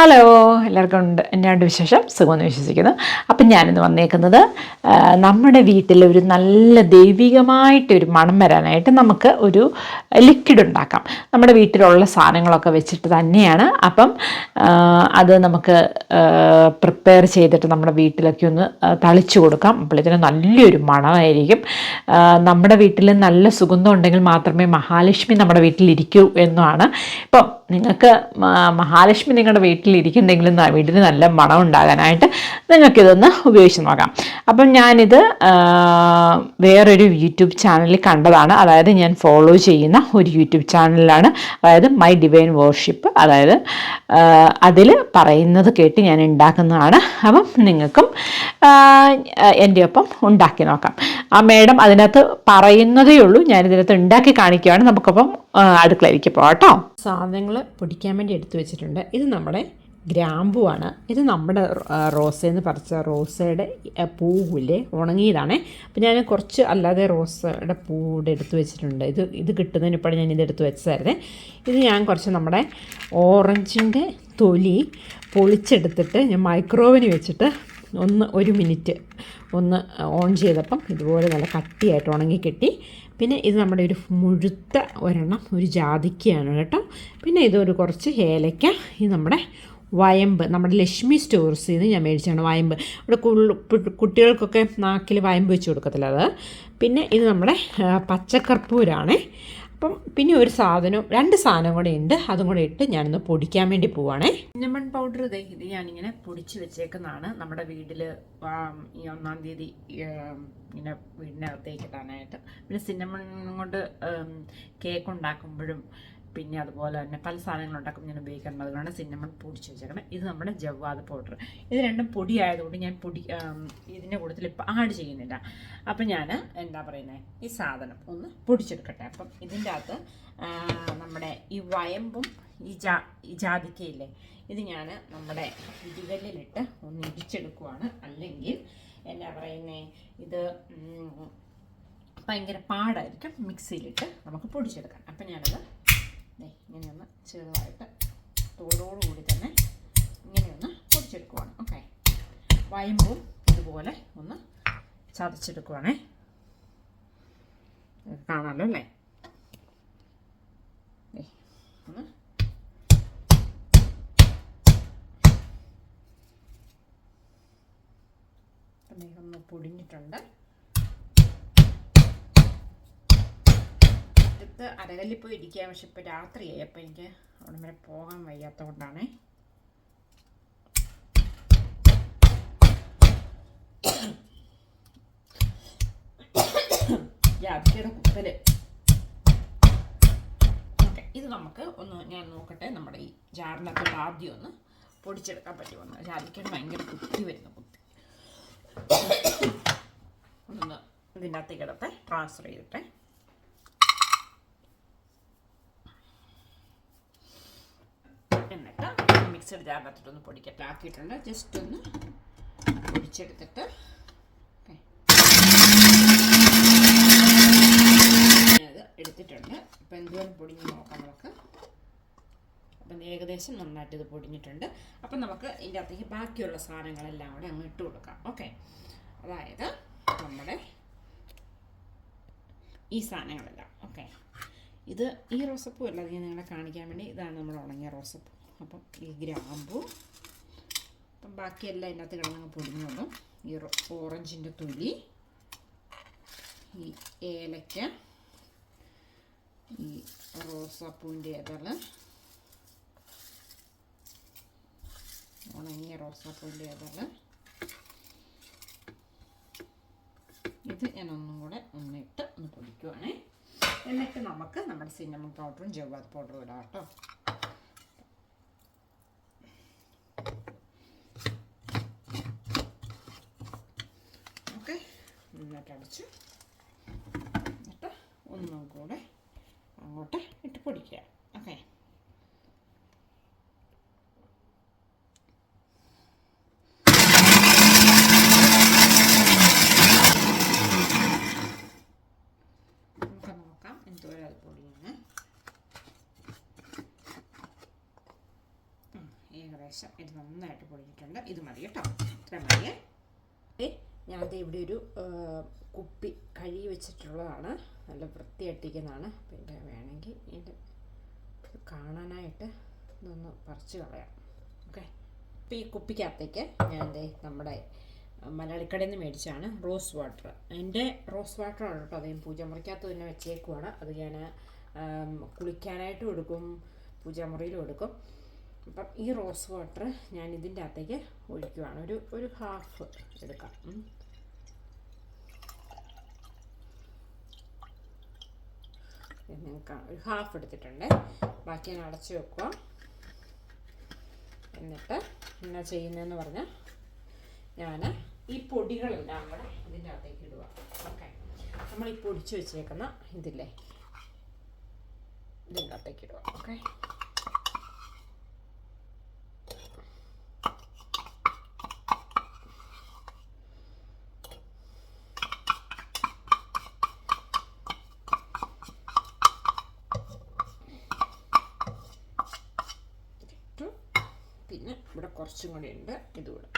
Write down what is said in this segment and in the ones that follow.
Hello എല്ലാവർക്കും ഉണ്ട്. എന്നാണ്ട് വിശേഷം. സുഖമെന്ന് വിശ്വസിക്കുന്നു. അപ്പം ഞാനിന്ന് വന്നേക്കുന്നത് നമ്മുടെ വീട്ടിൽ ഒരു നല്ല ദൈവികമായിട്ടൊരു മണം വരാനായിട്ട് നമുക്ക് ഒരു ലിക്വിഡ് ഉണ്ടാക്കാം. നമ്മുടെ വീട്ടിലുള്ള സാധനങ്ങളൊക്കെ വെച്ചിട്ട് തന്നെയാണ്. അപ്പം അത് നമുക്ക് പ്രിപ്പയർ ചെയ്തിട്ട് നമ്മുടെ വീട്ടിലൊക്കെ ഒന്ന് തളിച്ചു കൊടുക്കാം. അപ്പോഴത്തേനും നല്ലൊരു മണമായിരിക്കും. നമ്മുടെ വീട്ടിൽ നല്ല സുഗന്ധം ഉണ്ടെങ്കിൽ മാത്രമേ മഹാലക്ഷ്മി നമ്മുടെ വീട്ടിലിരിക്കൂ എന്നാണ്. ഇപ്പം നിങ്ങൾക്ക് മഹാലക്ഷ്മി നിങ്ങളുടെ വീട്ടിലിരിക്കുന്നെങ്കിലും ന- വീടിന് നല്ല മണം ഉണ്ടാകാനായിട്ട് നിങ്ങൾക്കിതൊന്ന് ഉപയോഗിച്ച് നോക്കാം. അപ്പം ഞാനിത് വേറൊരു യൂട്യൂബ് ചാനലിൽ കണ്ടതാണ്. അതായത് ഞാൻ ഫോളോ ചെയ്യുന്ന ഒരു യൂട്യൂബ് ചാനലിലാണ്. അതായത് മൈ ഡിവൈൻ വർഷിപ്പ് അതായത് അതിൽ പറയുന്നത് കേട്ട് ഞാൻ ഉണ്ടാക്കുന്നതാണ്. അപ്പം നിങ്ങൾക്കും എന്റെ ഒപ്പം ഉണ്ടാക്കി നോക്കാം. ആ മേഡം അതിനകത്ത് പറയുന്നതേ ഉള്ളൂ. ഞാനിതിനകത്ത് ഉണ്ടാക്കി കാണിക്കുകയാണ് നമുക്കപ്പം അടുക്കളയിലേക്ക് പോകാം കേട്ടോ. സാധനങ്ങൾ പൊടിക്കാൻ വേണ്ടി എടുത്തു വെച്ചിട്ടുണ്ട്. ഇത് നമ്മുടെ ഗ്രാമ്പുവാണ് ഇത് നമ്മുടെ റോസയെന്ന് പറിച്ച റോസയുടെ പൂവില്ലേ ഉണങ്ങിയതാണേ. അപ്പം ഞാൻ കുറച്ച് അല്ലാതെ റോസയുടെ പൂവിടെ എടുത്തു വെച്ചിട്ടുണ്ട്. ഇത് ഇത് കിട്ടുന്നതിന് ഇപ്പോൾ ഞാൻ ഇത് എടുത്തു വെച്ചതായിരുന്നേ. ഇത് ഞാൻ കുറച്ച് നമ്മുടെ ഓറഞ്ചിന്റെ തൊലി പൊളിച്ചെടുത്തിട്ട് ഞാൻ മൈക്രോവിന് വെച്ചിട്ട് ഒന്ന് ഒരു മിനിറ്റ് ഒന്ന് ഓൺ ചെയ്തപ്പം ഇതുപോലെ നല്ല കട്ടിയായിട്ട് ഉണങ്ങി കിട്ടി പിന്നെ ഇത് നമ്മുടെ ഒരു മുഴുത്ത ഒരെണ്ണം ഒരു ജാതിക്കയാണ് കേട്ടോ. പിന്നെ ഇതൊരു കുറച്ച് ഏലയ്ക്ക ഇത് നമ്മുടെ വയമ്പ് നമ്മുടെ ലക്ഷ്മി സ്റ്റോഴ്സിൽ നിന്ന് ഞാൻ മേടിച്ചാണ് വയമ്പ്. ഇവിടെ കുട്ടികൾക്കൊക്കെ നാക്കിൽ വയമ്പ് വെച്ച് കൊടുക്കത്തില്ല അത്. പിന്നെ ഇത് നമ്മുടെ പച്ചക്കർപ്പൂരാണേ. അപ്പം പിന്നെ ഒരു സാധനം രണ്ട് സാധനം കൂടെ ഉണ്ട്. അതും കൂടെ ഇട്ട് ഞാനൊന്ന് പൊടിക്കാൻ വേണ്ടി പോവാണേ. സിന്നമൺ പൗഡർ ഇതേ ഇത് ഞാനിങ്ങനെ പൊടിച്ച് വെച്ചേക്കുന്നതാണ്. നമ്മുടെ വീട്ടിൽ ഈ ഒന്നാം തീയതി ഇങ്ങനെ വീടിനകത്തേക്ക് ഇടാനായിട്ട് പിന്നെ സിന്നമൺ കൊണ്ട് കേക്ക് ഉണ്ടാക്കുമ്പോഴും പിന്നെ അതുപോലെ തന്നെ പല സാധനങ്ങൾ ഉണ്ടാക്കും ഞാൻ ഉപയോഗിക്കുന്നത് അതുകൊണ്ടാണ് സിന്നമൺ പൊടിച്ച് വെച്ചേക്കണം ഇത് നമ്മുടെ ജവ്വാദ് പൗഡർ ഇത് രണ്ടും പൊടി ആയതുകൊണ്ട് ഞാൻ പൊടി ഇതിന്റെ കൂട്ടത്തിൽ ഇപ്പം ആഡ് ചെയ്യുന്നില്ല. അപ്പം ഞാൻ എന്താ പറയുന്നത് ഈ സാധനം ഒന്ന് പൊടിച്ചെടുക്കട്ടെ. അപ്പം ഇതിന്റെ അകത്ത് നമ്മുടെ ഈ വയമ്പും ഈ ജാ ഈ ജാതിക്കയില്ലേ? ഇത് ഞാൻ നമ്മുടെ ഇടികല്ലിലിട്ട് ഒന്ന് ഇടിച്ചെടുക്കുവാണ്. അല്ലെങ്കിൽ എന്നാ പറയുന്നേ? ഇത് ഭയങ്കര പാടായിരിക്കും. മിക്സിയിലിട്ട് നമുക്ക് പൊടിച്ചെടുക്കാം. അപ്പം ഞാനത് ഇങ്ങനെയൊന്ന് ചെറുതായിട്ട് തോടോടുകൂടി തന്നെ ഇങ്ങനെയൊന്ന് പൊടിച്ചെടുക്കുവാണ് ഓക്കെ. വയമ്പും ഇതുപോലെ ഒന്ന് ചതച്ചെടുക്കുവാണേ. കാണാമല്ലോ അല്ലേ? ഒന്ന് പൊടിഞ്ഞിട്ടുണ്ട്. അടുത്ത് അരകല്ലിൽ പോയി ഇരിക്കാം പക്ഷെ ഇപ്പം രാത്രിയായി. അപ്പം എനിക്ക് അവിടെ വരെ പോകാൻ വയ്യാത്തത് കൊണ്ടാണേ ജാതിക്കയുടെ കുത്തൽ. ഓക്കെ ഇത് നമുക്ക് ഒന്ന് ഞാൻ നോക്കട്ടെ നമ്മുടെ ഈ ജാറിനകത്തോട്ട് ആദ്യം ഒന്ന് പൊടിച്ചെടുക്കാൻ പറ്റുമെന്ന് ജാതിക്കയുടെ ഭയങ്കര കുത്തി വരുന്നു കുത്തി. ഒന്ന് ഇതിന്റെ അകത്തേക്ക് ട്രാൻസ്ഫർ ചെയ്തിട്ടെ എന്നിട്ട് മിക്സഡ് ജാറിനകത്തോട്ടൊന്ന് പൊടിക്കട്ടെ ആക്കിയിട്ടുണ്ട് ജസ്റ്റ് ഒന്ന് പൊടിച്ചെടുത്തിട്ട്. ഞാനത് എടുത്തിട്ടുണ്ട്. അപ്പം എന്തോരം പൊടിഞ്ഞ് നോക്കാം നമുക്ക്? അപ്പം ഏകദേശം നന്നായിട്ട് ഇത് പൊടിഞ്ഞിട്ടുണ്ട്. അപ്പം നമുക്ക് ഇതിന്റെ അകത്തേക്ക് ബാക്കിയുള്ള സാധനങ്ങളെല്ലാം കൂടെ അങ്ങ് ഇട്ട് കൊടുക്കാം. ഓക്കെ അതായത് നമ്മുടെ ഈ സാധനങ്ങളെല്ലാം. ഓക്കെ ഇത് ഈ റോസപ്പൂ അല്ല അത് ഞാൻ നിങ്ങളെ കാണിക്കാൻ വേണ്ടി ഇതാണ് നമ്മുടെ ഉണങ്ങിയ റോസപ്പൂ. അപ്പം ഈ ഗ്രാമ്പു. അപ്പം ബാക്കിയെല്ലാം അതിനകത്ത് കിടന്നങ്ങ് പൊടിഞ്ഞു വന്നു. ഈ ഓറഞ്ചിന്റെ തൊലി. ഈ ഏലക്ക. ഈ റോസാപ്പൂവിന്റെ ഇതൾ. ഉണങ്ങിയ റോസാപ്പൂവിന്റെ ഇതൾ. ഇത് ഞാൻ ഒന്നും കൂടെ ഒന്നിട്ട് ഒന്ന് പൊടിക്കുവാണേ. എന്നിട്ട് നമുക്ക് നമ്മുടെ സിന്നമൺ പൗഡറും ജവാദ് പൗഡറും ഇടാം കേട്ടോ ഓക്കെ എന്നിട്ട് അടിച്ച് എന്നിട്ട് ഒന്നും കൂടെ അങ്ങോട്ട് ഇട്ട് പൊടിക്കുക. ഓക്കെ നമുക്ക് നോക്കാം ഏകദേശം ഇത് നന്നായിട്ട് പൊടിഞ്ഞിട്ടുണ്ട്. ഇത് മതി കേട്ടോ. ഇത്ര മതിയേ ഞാൻ ഇവിടെ ഒരു കുപ്പി കഴുകി വെച്ചിട്ടുള്ളതാണ്. നല്ല വൃത്തിയായിട്ടിരിക്കുന്നതാണ്. പിന്നെ വേണമെങ്കിൽ ഇത് കാണാനായിട്ട് ഇതൊന്ന് പറിച്ച് കളയാം. ഓക്കെ? അപ്പോൾ ഈ കുപ്പിക്കകത്തേക്ക് ഞാൻ ദേ നമ്മുടെ മലയാളിക്കടയിൽ നിന്ന് മേടിച്ചാണ് റോസ് വാട്ടർ. എന്റെ റോസ് വാട്ടറാണ് കേട്ടോ അതേ പൂജമുറിക്കകത്ത് തന്നെ വെച്ചേക്കുവാണ്. അത് ഞാൻ കുളിക്കാനായിട്ടും എടുക്കും പൂജാമുറിയിലും എടുക്കും. അപ്പം ഈ റോസ് വാട്ടർ ഞാൻ ഇതിന്റെ അകത്തേക്ക് ഒഴിക്കുവാണ്. ഒരു ഒരു ഹാഫ് എടുക്കാം. നിങ്ങൾക്ക് ഒരു ഹാഫ് എടുത്തിട്ടുണ്ട്. ബാക്കി ഞാൻ അടച്ചു വെക്കുക എന്നിട്ട് എന്നാ ചെയ്യുന്നതെന്ന് പറഞ്ഞാൽ ഞാൻ ഈ പൊടികളെല്ലാം കൂടെ ഇതിന്റെ അകത്തേക്ക് ഇടുക ഓക്കെ നമ്മൾ ഈ പൊടിച്ച് വെച്ചേക്കുന്ന ഇതില്ലേ? ഇതിന്റെ അകത്തേക്ക് ഇടുക ഓക്കെ ഇട്ടു പിന്നെ ഇവിടെ കുറച്ചും കൂടി ഉണ്ട്. ഇതുകൂടെ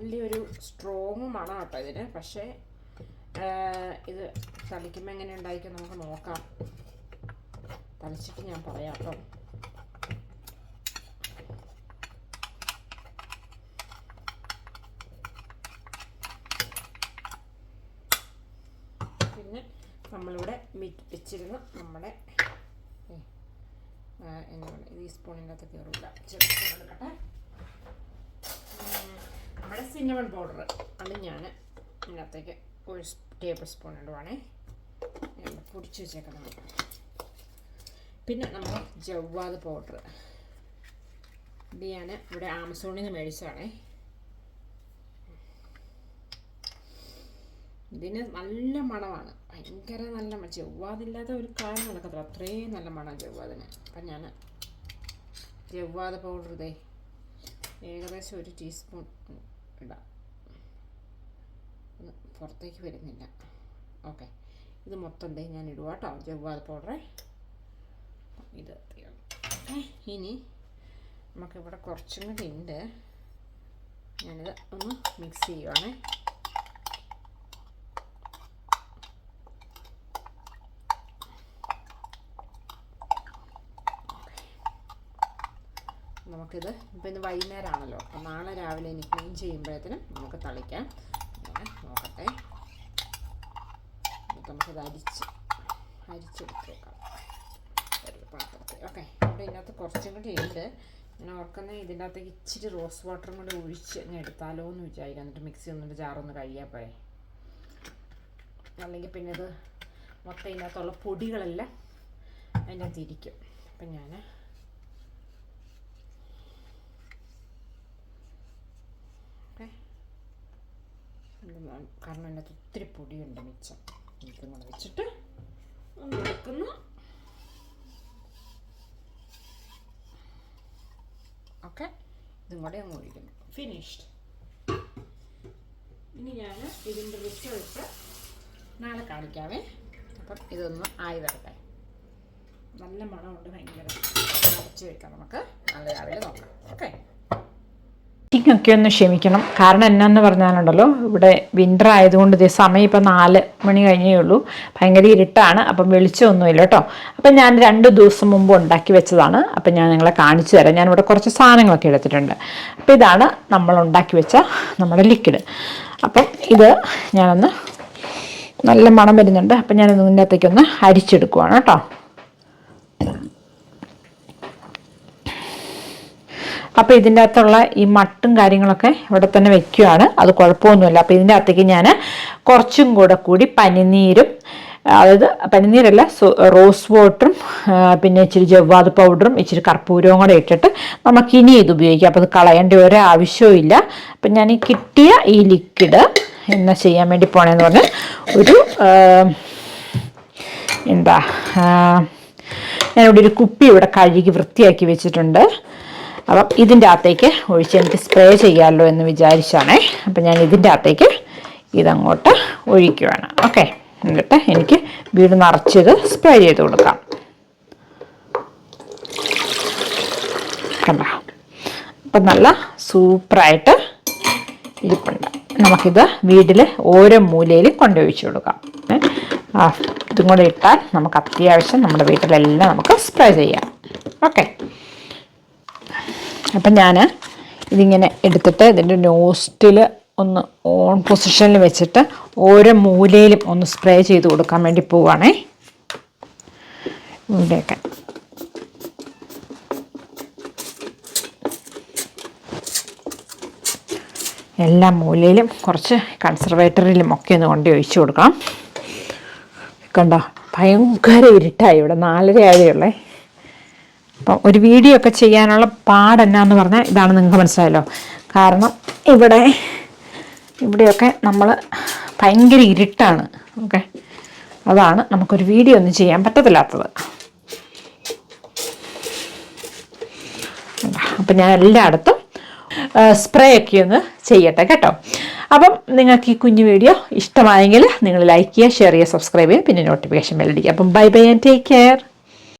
വലിയൊരു സ്ട്രോങ് മണം കേട്ടോ ഇതിന്. പക്ഷേ ഇത് തളിക്കുമ്പോൾ എങ്ങനെ ഉണ്ടായിരിക്കും നമുക്ക് നോക്കാം. തളിച്ചിട്ട് ഞാൻ പറയാം കേട്ടോ പിന്നെ നമ്മളിവിടെ വെച്ചിരുന്ന. നമ്മുടെ ഇത് ഈ സ്പൂണിന്റെ അകത്ത് കയറില്ല എടുക്കട്ടെ. നമ്മുടെ സിന്നമൺ പൗഡർ അത് ഞാൻ ഇതിനകത്തേക്ക് ഒരു ടേബിൾ സ്പൂൺ ഇടുവാണേ. പൊടിച്ച് വെച്ചേക്കാം നമുക്ക് പിന്നെ നമ്മൾ ജവ്വാദ് പൗഡർ ഇത് ഞാൻ ഇവിടെ ആമസോണിൽ നിന്ന് മേടിച്ചതാണേ. ഇതിന് നല്ല മണമാണ്. ഭയങ്കര നല്ല മണം ജവ്വാദില്ലാത്ത ഒരു കാര്യം നടക്കത്തില്ല. അത്രയും നല്ല മണം ചെവ്വാതിന് അപ്പം ഞാൻ ചെവ്വാത പൗഡർ ഇതേ ഏകദേശം ഒരു ടീസ്പൂൺ ഇടാം. പുറത്തേക്ക് വരുന്നില്ല. ഓക്കെ. ഇത് മൊത്തം ദേ ഞാൻ ഇടുക കേട്ടോ ജവ്വാദ് പൗഡറേ. ഇത് ഇനി നമുക്കിവിടെ കുറച്ചും കൂടി ഉണ്ട്. ഞാനിത് ഒന്ന് മിക്സ് ചെയ്യുവാണേ. നമുക്കിത് ഇപ്പം ഇന്ന് വൈകുന്നേരമാണല്ലോ അപ്പം നാളെ രാവിലെ ഇനി ക്ലീൻ ചെയ്യുമ്പോഴത്തേനും നമുക്ക് തളിക്കാം. നോക്കട്ടെ. എന്നിട്ട് നമുക്കിത് അരിച്ച് അരിച്ചെടുത്തേക്കാം. പാത്രത്തിൽ ഓക്കെ ഇവിടെ ഇതിനകത്ത് കുറച്ചും കൂടി ഉണ്ട്. ഞാൻ ഓർക്കുന്ന ഇതിന്റെ അകത്തേക്ക് ഇച്ചിരി റോസ് വാട്ടറും കൂടി ഒഴിച്ച് അങ്ങ് എടുത്താലോ എന്ന് വിചാരിക്കാം. എന്നിട്ട് മിക്സി ഒന്നിട്ട് ജാറൊന്ന് കഴിയാൻ പോയേ അല്ലെങ്കിൽ പിന്നെ ഇത് മൊത്തം ഇതിനകത്തുള്ള പൊടികളെല്ലാം അതിന്റെ അകത്ത് ഇരിക്കും. അപ്പം ഞാൻ കാരണം അതിനകത്ത് ഒത്തിരി പൊടിയുണ്ട് മിച്ചം. കൂടെ വെച്ചിട്ട് ഒന്ന് എടുക്കുന്നു ഓക്കെ. ഇതും കൂടെ അങ്ങ് ഒഴിക്കുന്നു. ഫിനിഷ്ഡ് ഇനി ഞാൻ ഇതിന്റെ റിസൾട്ട് നാളെ കാണിക്കാവേ. അപ്പം ഇതൊന്ന് ആയി വരട്ടെ. നല്ല മണമുണ്ട് ഭയങ്കര. അടച്ചു വെക്കാം നമുക്ക്. നല്ല രാവിലെ നോക്കാം. ഓക്കെ. ഒക്കെ ഒന്ന് ക്ഷമിക്കണം. കാരണം എന്നാന്ന് പറഞ്ഞാലുണ്ടല്ലോ ഇവിടെ വിന്റർ ആയതുകൊണ്ട് ഇതേ സമയം ഇപ്പം നാല് മണി കഴിഞ്ഞേ ഉള്ളൂ. ഭയങ്കര ഇരുട്ടാണ് അപ്പം വെളിച്ചമൊന്നുമില്ല കേട്ടോ. അപ്പം ഞാൻ രണ്ട് ദിവസം മുമ്പ് ഉണ്ടാക്കി വെച്ചതാണ്. അപ്പം ഞാൻ നിങ്ങളെ കാണിച്ചു തരാം. ഞാനിവിടെ കുറച്ച് സാധനങ്ങളൊക്കെ എടുത്തിട്ടുണ്ട്. അപ്പം ഇതാണ് നമ്മൾ ഉണ്ടാക്കി വെച്ച നമ്മുടെ ലിക്വിഡ് അപ്പം ഇത് ഞാനൊന്ന് നല്ല മണം വരുന്നുണ്ട്. അപ്പം ഞാൻ ഇതിന്റെ അകത്തേക്കൊന്ന് അരിച്ചെടുക്കുവാണ് കേട്ടോ. അപ്പോൾ ഇതിന്റെ അകത്തുള്ള ഈ മട്ടും കാര്യങ്ങളൊക്കെ ഇവിടെ തന്നെ വെക്കുകയാണ് അത് കുഴപ്പമൊന്നുമില്ല. അപ്പോൾ ഇതിന്റെ അകത്തേക്ക് ഞാൻ കുറച്ചും കൂടെ കൂടി പനിനീരും അതായത് പനിനീരല്ല റോസ് വാട്ടറും പിന്നെ ഇച്ചിരി ജവ്വാത് പൗഡറും ഇച്ചിരി കർപ്പൂരവും കൂടെ ഇട്ടിട്ട് നമുക്ക് ഇനി ഇത് ഉപയോഗിക്കാം. അപ്പോൾ അത് കളയേണ്ട ഒരു ആവശ്യവും അപ്പം ഞാൻ ഈ കിട്ടിയ ഈ ലിക്വിഡ് എന്നാ ചെയ്യാൻ വേണ്ടി പോണേന്ന് പറഞ്ഞാൽ ഒരു എന്താ ഞാനിവിടെ ഒരു കുപ്പി ഇവിടെ കഴുകി വൃത്തിയാക്കി വെച്ചിട്ടുണ്ട്. അപ്പം ഇതിന്റെ അകത്തേക്ക് ഒഴിച്ച് എനിക്ക് സ്പ്രേ ചെയ്യാമല്ലോ എന്ന് വിചാരിച്ചാണേ. അപ്പം ഞാൻ ഇതിന്റെ അകത്തേക്ക് ഇതങ്ങോട്ട് ഒഴിക്കുകയാണ് ഓക്കെ എന്നിട്ട് എനിക്ക് വീട് നിറച്ചത് സ്പ്രേ ചെയ്ത് കൊടുക്കാം. കണ്ടോ? അപ്പം നല്ല സൂപ്പറായിട്ട് ഇരിപ്പുണ്ട്. നമുക്കിത് വീട്ടിൽ ഓരോ മൂലയിലും കൊണ്ടുവച്ച് കൊടുക്കാം. ഇതും കൂടെ ഇട്ടാൽ നമുക്ക് അത്യാവശ്യം നമ്മുടെ വീട്ടിലെല്ലാം നമുക്ക് സ്പ്രേ ചെയ്യാം. ഓക്കെ അപ്പം ഞാൻ ഇതിങ്ങനെ എടുത്തിട്ട് ഇതിന്റെ നോസ്റ്റിൽ ഒന്ന് ഓൺ പൊസിഷനിൽ വെച്ചിട്ട് ഓരോ മൂലയിലും ഒന്ന് സ്പ്രേ ചെയ്ത് കൊടുക്കാൻ വേണ്ടി പോവുകയാണേ ഇവിടെയൊക്കെ. എല്ലാ മൂലയിലും കുറച്ച് കൺസർവേറ്ററിലും ഒക്കെ ഒന്ന് കൊണ്ട് ഒഴിച്ചു കൊടുക്കണം. കണ്ടോ? ഭയങ്കര ഇരുട്ടായി ഇവിടെ. നാലര ആയതേ അപ്പം ഒരു വീഡിയോ ഒക്കെ ചെയ്യാനുള്ള പാടെന്നാന്ന് പറഞ്ഞാൽ ഇതാണ് നിങ്ങൾക്ക് മനസ്സിലായല്ലോ. കാരണം ഇവിടെ ഇവിടെയൊക്കെ നമ്മൾ ഭയങ്കര ഇരുട്ടാണ്. ഓക്കെ? അതാണ് നമുക്കൊരു വീഡിയോ ഒന്നും ചെയ്യാൻ പറ്റത്തില്ലാത്തത്. അപ്പം ഞാൻ എല്ലായിടത്തും സ്പ്രേ ഒക്കെ ഒന്ന് ചെയ്യട്ടെ കേട്ടോ. അപ്പം നിങ്ങൾക്ക് ഈ കുഞ്ഞു വീഡിയോ ഇഷ്ടമായെങ്കിൽ നിങ്ങൾ ലൈക്ക് ചെയ്യുക ഷെയർ ചെയ്യുക സബ്സ്ക്രൈബ് ചെയ്യുക പിന്നെ നോട്ടിഫിക്കേഷൻ ബെല്ലടിക്കുക അപ്പം bye bye and take care